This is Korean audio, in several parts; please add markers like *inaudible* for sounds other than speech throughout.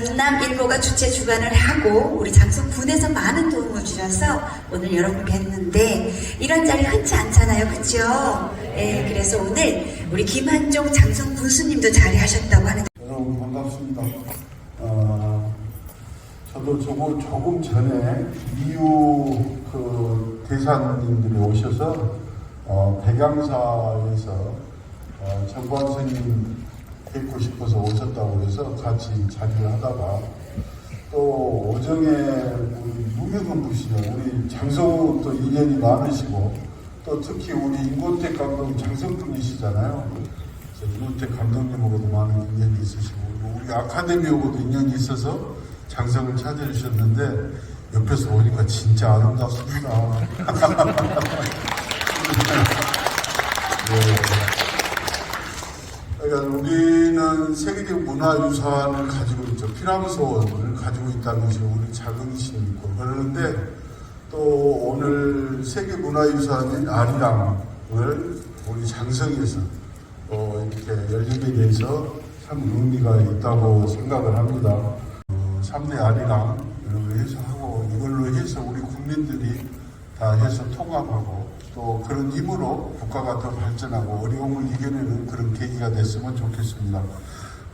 전남일보가 주최 주관을 하고 우리 장성군에서 많은 도움을 주셔서 오늘 여러분 뵀는데 이런 자리 흔치 않잖아요. 그렇죠? 예, 그래서 오늘 우리 김한종 장성 군수님도 자리하셨다고 하는데 여러분 반갑습니다. 어, 저도 조금, 조금 전에 이유 그 대사님들이 오셔서 어, 백양사에서 어, 정관 스님 뵙고 싶어서 오셨다고 해서 같이 자리를 하다가 또 오정에 우리 무명은 부시죠. 우리 장성우 또 인연이 많으시고 또 특히 우리 임권택 감독 장성분이시잖아요. 임권택 감독님하고도 많은 인연이 있으시고 우리 아카데미하고도 인연이 있어서 장성을 찾아주셨는데 옆에서 보니까 진짜 아름답습니다. *laughs* 네. 그러니까 우리는 세계적 문화유산을 가지고 있죠. 피라미소를 가지고 있다는 것이 우리 자긍심이 있고 그러는데 또 오늘 세계 문화유산인 아리랑을 우리 장성에서 어, 이렇게 열리게 돼서 참 의미가 있다고 생각을 합니다. 어, 3대 아리랑 이런 거 해서 하고 이걸로 해서 우리 국민들이 다 해서 통합하고 또 그런 힘으로 국가가 더 발전하고 어려움을 이겨내는 그런 계기가 됐으면 좋겠습니다.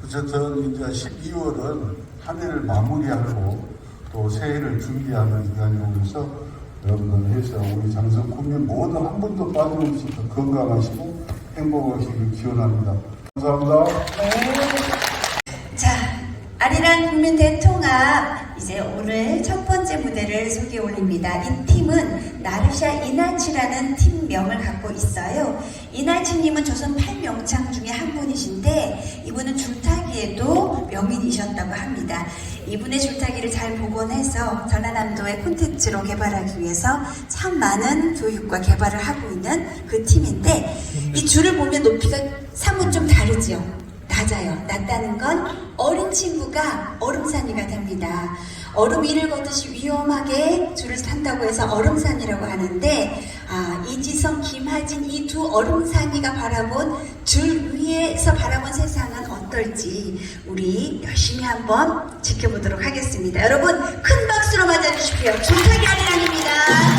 어쨌든 이제 12월은 한 해를 마무리하고 또 새해를 준비하는 기간이 오면서 여러분들 해서 우리 장성 국민 모두 한 분도 빠짐없이 더 건강하시고 행복하시길 기원합니다. 감사합니다. 자, 아리랑 국민 대통합 이제 오늘 첫 번째 무대를 소개 올립니다. 이 팀은 나르샤 이나치라는 팀명을 갖고 있어요. 이나치님은 조선 8명창 중에 한 분이신데 이분은 줄타기에도 명인이셨다고 합니다. 이분의 줄타기를 잘 복원해서 전라남도의 콘텐츠로 개발하기 위해서 참 많은 교육과 개발을 하고 있는 그 팀인데 이 줄을 보면 높이가 사뭇 좀 다르지요. 낮아요. 낮다는 건 어린 친구가 얼음산이가 됩니다. 얼음 위를 걷듯이 위험하게 줄을 탄다고 해서 얼음산이라고 하는데 아, 이지성, 김하진 이 두 얼음산이가 바라본 줄 위에서 바라본 세상은 어떨지 우리 열심히 한번 지켜보도록 하겠습니다. 여러분 큰 박수로 맞아주십시오. 줄타기 아리랑입니다.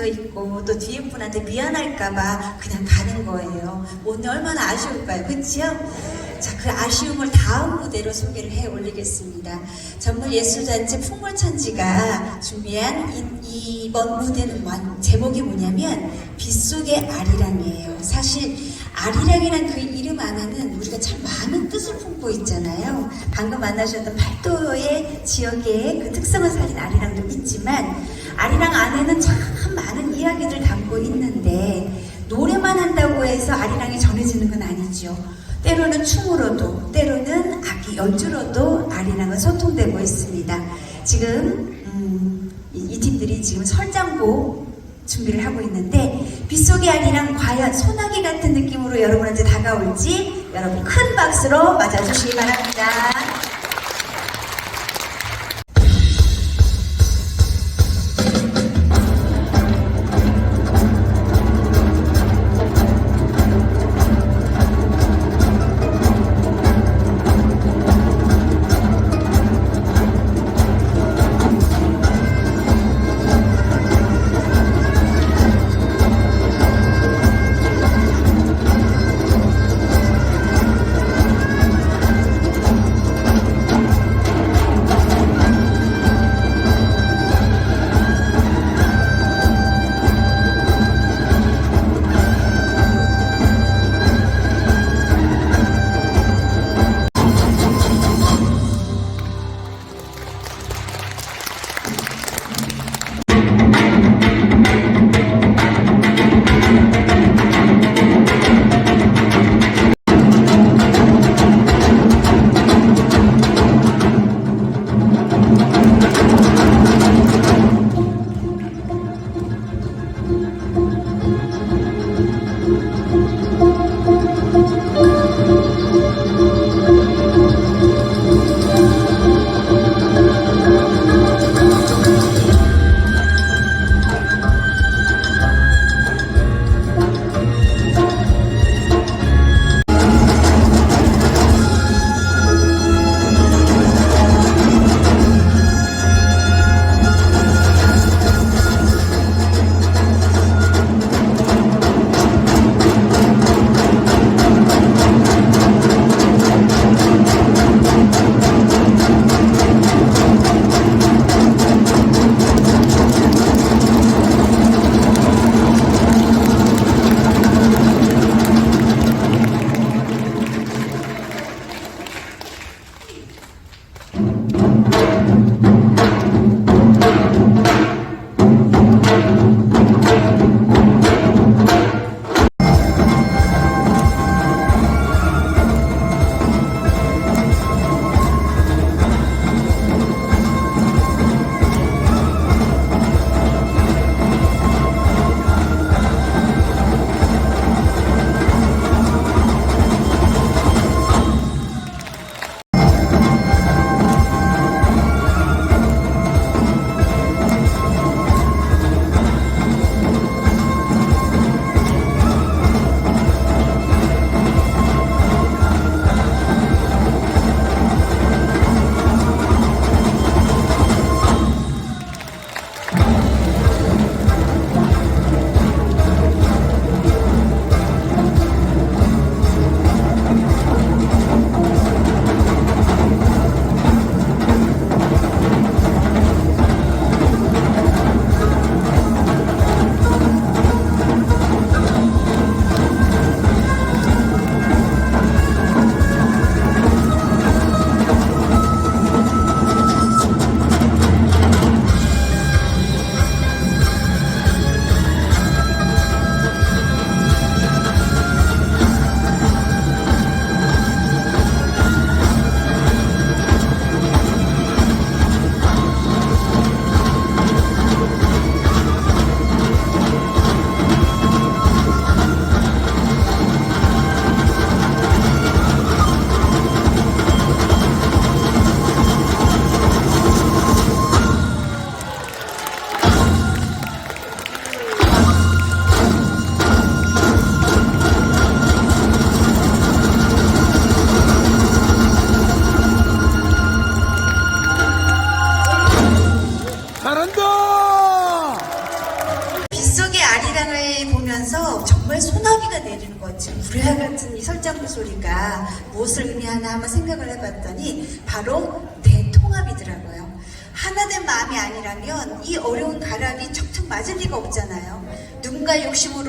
시간도 있고 또 뒤에 분한테 미안할까봐 그냥 가는 거예요. 오늘 얼마나 아쉬울까요? 그치요? 자, 그 아쉬움을 다음 무대로 소개를 해 올리겠습니다. 전문 예술단체 풍물천지가 준비한 이, 이번 무대는 완- 제목이 뭐냐면 빗속의 아리랑이에요. 사실 아리랑이란 그 이름 안에는 우리가 참 많은 뜻을 품고 있잖아요. 방금 만나셨던 팔도의 지역의 그 특성을 살린 아리랑도 있지만 아리랑 안에는 참 많은 이야기들 담고 있는데 노래만 한다고 해서 아리랑이 전해지는 건 아니죠. 때로는 춤으로도 때로는 악기 연주로도 아리랑은 소통되고 있습니다. 지금 음, 이, 이 팀들이 지금 설장곡 준비를 하고 있는데 빗속의 아리랑 과연 소나기 같은 느낌으로 여러분한테 다가올지 여러분 큰 박수로 맞아주시기 바랍니다.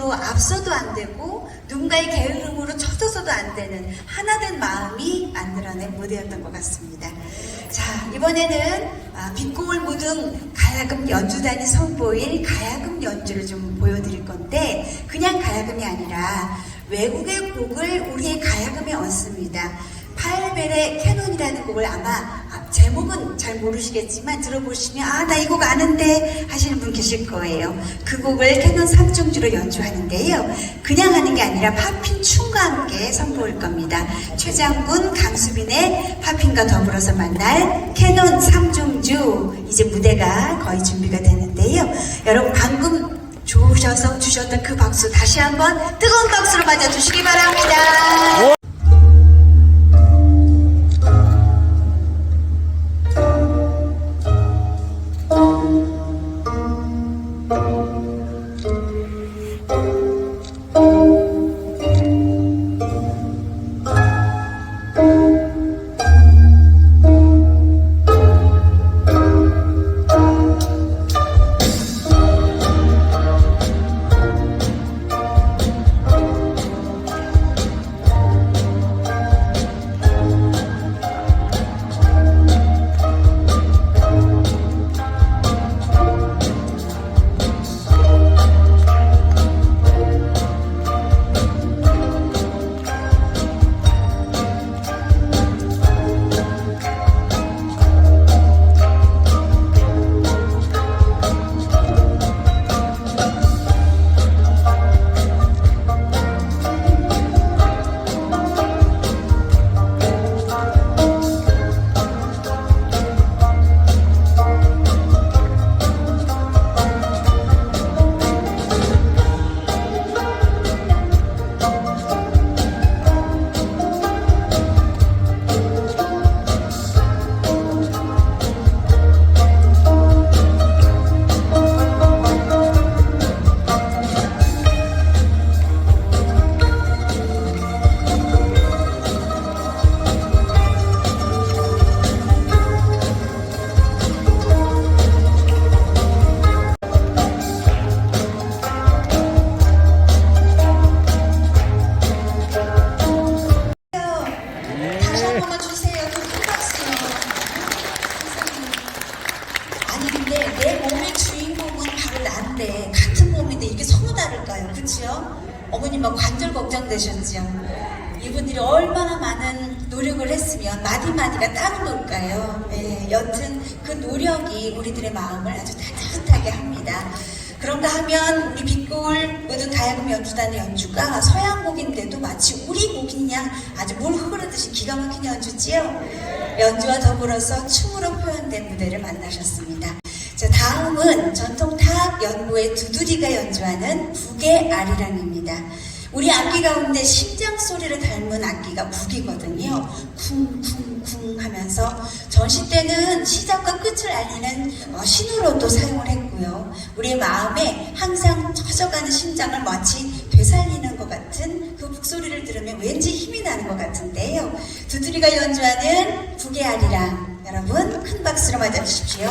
욕심으로 앞서도 안 되고 누군가의 게으름으로 쳐져서도 안 되는 하나된 마음이 만들어낸 무대였던 것 같습니다. 자 이번에는 아, 빛공을 묻은 가야금 연주단이 선보일 가야금 연주를 좀 보여드릴 건데 그냥 가야금이 아니라 외국의 곡을 우리의 가야금에 얹습니다. 파일벨의 캐논이라는 곡을 아마 아, 제목은 잘 모르시겠지만 들어보시면 아 나 이 곡 아는데 하시는 분 계실 거예요. 그 곡을 캐논 3중주로 연주하는데요. 그냥 하는 게 아니라 팝핀 춤과 함께 선보일 겁니다. 최장군, 강수빈의 팝핀과 더불어서 만날 캐논 3중주 이제 무대가 거의 준비가 되는데요. 여러분 방금 좋으셔서 주셨던 그 박수 다시 한번 뜨거운 박수로 맞아주시기 바랍니다. 마디마디가 따로 놀까요? 예, 여튼 그 노력이 우리들의 마음을 아주 따뜻하게 합니다. 그런가 하면 우리 빛골 모든 가야금 연주단의 연주가 서양 곡인데도 마치 우리 양 아주 물 흐르듯이 기가 막힌 연주지요. 연주와 더불어서 춤으로 표현된 무대를 만나셨습니다. 자, 다음은 전통 탑 연구의 두드리가 연주하는 북의 아리랑입니다. 우리 악기 가운데 심장 소리를 닮은 악기가 북이거든요. 쿵쿵쿵 하면서 전시 때는 시작과 끝을 알리는 어, 신호로도 사용을 했고요. 우리의 마음에 항상 젖어가는 심장을 마치 되살리는 것 같은 그 북소리를 들으면 왠지 힘이 나는 것 같은데요. 두드리가 연주하는 북의 아리랑 여러분 큰 박수로 맞아주십시오.